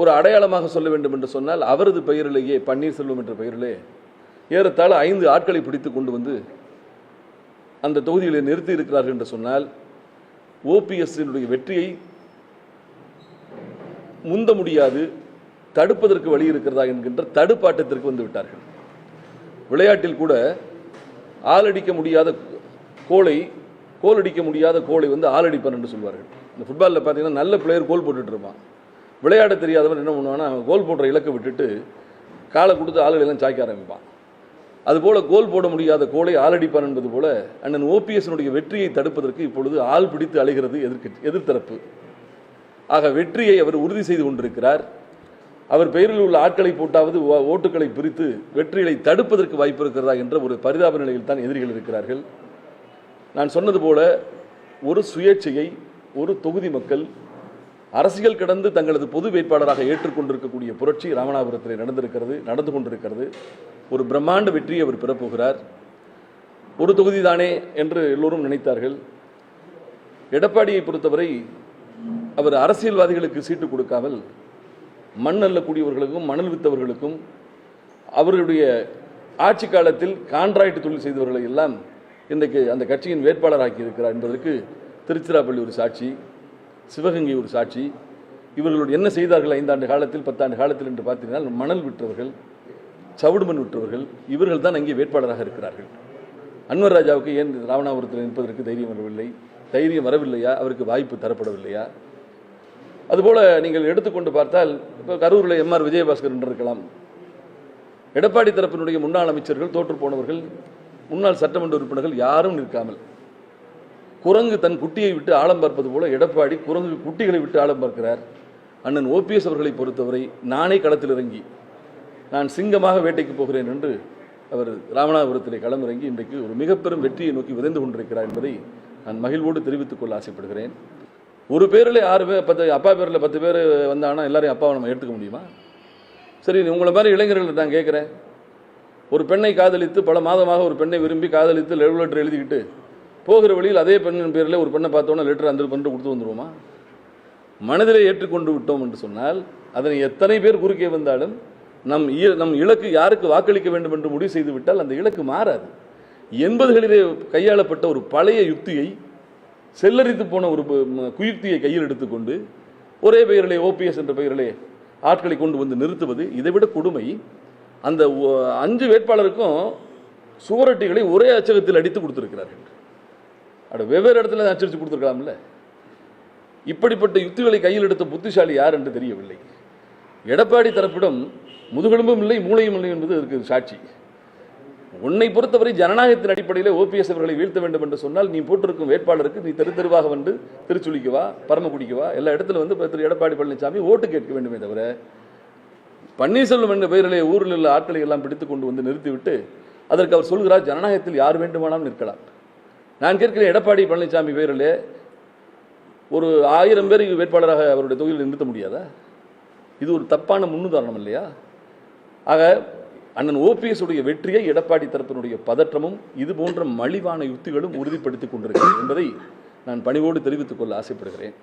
ஒரு அடையாளமாக சொல்ல வேண்டும் என்று சொன்னால் அவரது பெயரிலேயே பன்னீர்செல்வம் என்ற பெயரிலே ஏறத்தாழ ஐந்து ஆட்களை பிடித்து கொண்டு வந்து அந்த தொகுதியில் நிறுத்தி இருக்கிறார்கள் என்று சொன்னால் ஓபிஎஸ்னுடைய வெற்றியை முந்த முடியாது தடுப்பதற்கு வழி இருக்கிறதா என்கின்ற தடுப்பாட்டத்திற்கு வந்து விட்டார்கள். விளையாட்டில் கூட ஆளடிக்க முடியாத கோலை கோல் அடிக்க முடியாத கோலை வந்து ஆளடிப்பார் என்று சொல்வார்கள். இந்த ஃபுட்பாலில் பார்த்தீங்கன்னா நல்ல பிளேயர் கோல் போட்டுட்டு இருப்பான். விளையாட தெரியாதவன் என்ன பண்ணுவான்னா கோல் போடுற இலக்கை விட்டுட்டு காலை கொடுத்து ஆளுகள் எல்லாம் சாய்க்க ஆரம்பிப்பான். அதுபோல் கோல் போட முடியாத கோலை ஆளடிப்பான் என்பது போல அண்ணன் ஓபிஎஸ்னுடைய வெற்றியை தடுப்பதற்கு இப்பொழுது ஆள் பிடித்து அலைகிறது எதிர்க்க எதிர்த்தரப்பு. ஆக வெற்றியை அவர் உறுதி செய்து கொண்டிருக்கிறார். அவர் பெயரில் உள்ள ஆட்களை போட்டாவது ஓ- ஓட்டுகளை பிரித்து வெற்றிகளை தடுப்பதற்கு வாய்ப்பு இருக்கிறதா என்ற ஒரு பரிதாப நிலையில் தான் எதிரிகள் இருக்கிறார்கள். நான் சொன்னது போல ஒரு சுயேட்சையை ஒரு தொகுதி மக்கள் அரசியல் கடந்து தங்களது பொது வேட்பாளராக ஏற்றுக்கொண்டிருக்கக்கூடிய புரட்சி ராமநாதபுரத்தில் நடந்திருக்கிறது நடந்து கொண்டிருக்கிறது. ஒரு பிரம்மாண்ட வெற்றியை அவர் பெறப்போகிறார். ஒரு தொகுதி தானே என்று எல்லோரும் நினைத்தார்கள். எடப்பாடியை பொறுத்தவரை அவர் அரசியல்வாதிகளுக்கு சீட்டு கொடுக்காமல் மண் அள்ளக்கூடியவர்களுக்கும் மணல் வித்தவர்களுக்கும் அவர்களுடைய ஆட்சி காலத்தில் கான்ட்ராக்ட் தொழில் செய்தவர்களை எல்லாம் இன்றைக்கு அந்த கட்சியின் வேட்பாளராக்கி இருக்கிறார் என்பதற்கு திருச்சிராப்பள்ளி ஒரு சாட்சி. சிவகங்கை ஒரு சாட்சி. இவர்களோடு என்ன செய்தார்கள்? ஐந்தாண்டு காலத்தில் பத்தாண்டு காலத்தில் என்று பார்த்தீங்கன்னா மணல் விற்றவர்கள் சவுடு மண் விற்றவர்கள் இவர்கள் தான் அங்கே வேட்பாளராக இருக்கிறார்கள். அன்வர் ராஜாவுக்கு ஏன் ராமநாதபுரத்தில் நிற்பதற்கு தைரியம் வரவில்லை? தைரியம் வரவில்லையா? அவருக்கு வாய்ப்பு தரப்படவில்லையா? அதுபோல் நீங்கள் எடுத்துக்கொண்டு பார்த்தால் இப்போ கரூரில் எம்ஆர் விஜயபாஸ்கர் என்று இருக்கலாம். எடப்பாடி தரப்பினுடைய முன்னாள் அமைச்சர்கள் தோற்று போனவர்கள் முன்னாள் சட்டமன்ற உறுப்பினர்கள் யாரும் நிற்காமல் குரங்கு தன் குட்டியை விட்டு ஆழம் பார்ப்பது போல எடப்பாடி குரங்கு குட்டிகளை விட்டு ஆழம் பார்க்கிறார். அண்ணன் ஓபிஎஸ் அவர்களை பொறுத்தவரை நானே களத்தில் இறங்கி நான் சிங்கமாக வேட்டைக்கு போகிறேன் என்று அவர் ராமநாதபுரத்திலே களமிறங்கி இன்றைக்கு ஒரு மிகப்பெரும் வெற்றியை நோக்கி விரைந்து கொண்டிருக்கிறார் என்பதை நான் மகிழ்வோடு தெரிவித்துக் கொள்ள ஆசைப்படுகிறேன். ஒரு பேரில் ஆறு பேர் பத்து அப்பா பேரில் பத்து பேர் வந்தாங்கன்னா எல்லாரையும் அப்பாவை நம்ம எடுத்துக்க முடியுமா? சரி உங்களை மாதிரி இளைஞர்கள் நான் கேட்குறேன். ஒரு பெண்ணை காதலித்து பல மாதமாக ஒரு பெண்ணை விரும்பி காதலித்து லெவ் லெட்டர் எழுதிக்கிட்டு போகிற வழியில் அதே பெண்ணின் பேரில் ஒரு பெண்ணை பார்த்தோன்னா லெட்டர் அந்த பண்ணிட்டு கொடுத்து வந்துடுவோமா மனதிலே ஏற்றுக்கொண்டு விட்டோம் என்று சொன்னால் அதனை எத்தனை பேர் குறுக்கே வந்தாலும் நம் இ- நம் இலக்கு யாருக்கு வாக்களிக்க வேண்டும் என்று முடிவு செய்து விட்டால் அந்த இலக்கு மாறாது. எண்பதுகளிலே கையாளப்பட்ட ஒரு பழைய யுக்தியை செல்லரித்து போன ஒரு குயுக்தியை கையில் எடுத்துக்கொண்டு ஒரே பெயரிலே ஓபிஎஸ் என்ற பெயரிலே ஆட்களை கொண்டு வந்து நிறுத்துவது இதைவிட கொடுமை. அந்த ஒ- அஞ்சு வேட்பாளருக்கும் சுவரொட்டிகளை ஒரே அச்சகத்தில் அடித்து கொடுத்துருக்கிறார்கள். அட வெவ்வேறு இடத்துல அச்சடித்து கொடுத்துருக்கலாம்ல. இப்படிப்பட்ட யுத்திகளை கையில் எடுத்த புத்திசாலி யார் என்று தெரியவில்லை. எடப்பாடி தரப்பிடம் முதுகெலும்பும் இல்லை மூளையும் இல்லை என்பது இதற்கு சாட்சி. உன்னை பொறுத்தவரை ஜனநாயகத்தின் அடிப்படையில் ஓபிஎஸ் அவர்களை வீழ்த்த வேண்டும் என்று சொன்னால் நீ போட்டிருக்கும் வேட்பாளருக்கு நீ தெரு தெருவாக வந்து திருச்சுளிக்கு வா பரமக்குடிக்கு வா. எல்லா இடத்துல வந்து திரு எடப்பாடி பழனிசாமி ஓட்டு கேட்க வேண்டுமே தவிர பன்னீர்செல்வம் என்ற பெயரிலே ஊரில் உள்ள ஆட்களை எல்லாம் பிடித்து கொண்டு வந்து நிறுத்திவிட்டு அதற்கு அவர் சொல்கிறார் ஜனநாயகத்தில் யார் வேண்டுமானாலும் நிற்கலாம். நான் கேட்கிறேன் எடப்பாடி பழனிசாமி பேரில் ஒரு ஆயிரம் பேர் வேட்பாளராக அவருடைய தொகுதியில் நிறுத்த முடியாதா? இது ஒரு தப்பான முன்னுதாரணம் இல்லையா? ஆக அண்ணன் ஓபிஎஸ் உடைய வெற்றியை எடப்பாடி தரப்பினுடைய பதற்றமும் இது போன்ற மலிவான யுக்திகளும் உறுதிப்படுத்திக் கொண்டிருக்கிறது என்பதை நான் பணிவோடு தெரிவித்துக் கொள்ள ஆசைப்படுகிறேன்.